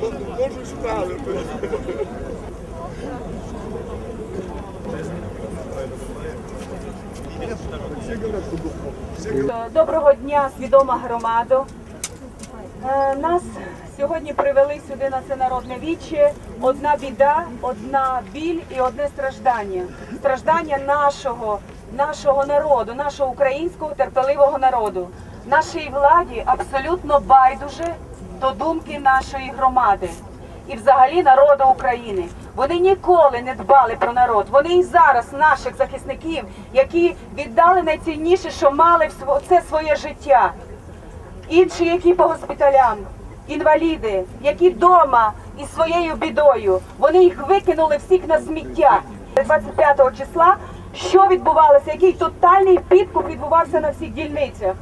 можу ставити. Доброго дня, свідома громада. Е, нас сьогодні привели сюди на це народне віче. Одна біда, одна біль і одне страждання. Страждання нашого, нашого народу, нашого українського терпеливого народу. Нашій владі абсолютно байдуже до думки нашої громади і взагалі народу України. Вони ніколи не дбали про народ. Вони і зараз наших захисників, які віддали найцінніше, що мали це своє життя. Інші, які по госпіталям, інваліди, які вдома із своєю бідою, вони їх викинули всіх на сміття. 25 числа що відбувалося, який тотальний підкуп відбувався на всіх дільницях.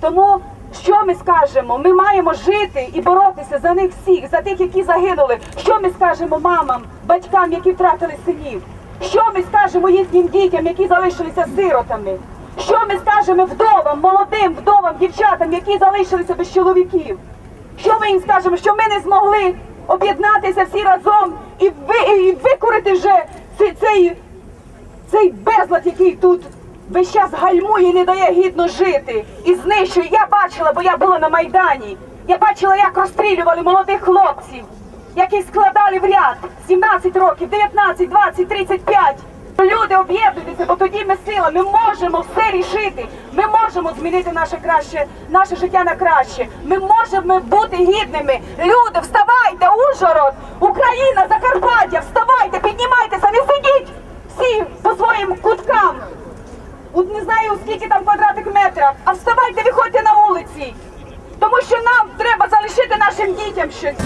Тому що ми скажемо? Ми маємо жити і боротися за них всіх, за тих, які загинули. Що ми скажемо мамам, батькам, які втратили синів? Що ми скажемо їхнім дітям, які залишилися сиротами? Що ми скажемо вдовам, молодим вдовам, дівчатам, які залишилися без чоловіків? Що ми їм скажемо? Що ми не змогли об'єднатися всі разом і, ви, і викорити вже цей, цей цей безлад, який тут весь час гальмує не дає гідно жити і знищує. Я бачила, бо я була на Майдані. Я бачила, як розстрілювали молодих хлопців, які складали в ряд 17 років, 19, 20, 35. Люди об'єднуйтеся, бо тоді ми сила, ми можемо все рішити. Ми можемо змінити наше краще, наше життя на краще. Ми можемо бути гідними. Люди, вставайте, Ужгород, Україна, Закарпаття, вставайте, піднімайтеся, не сидіть всі по своїм куткам. От не знаю, скільки там квадратних метрів, а вставайте, виходьте на вулиці. Тому що нам треба залишити нашим дітям щось.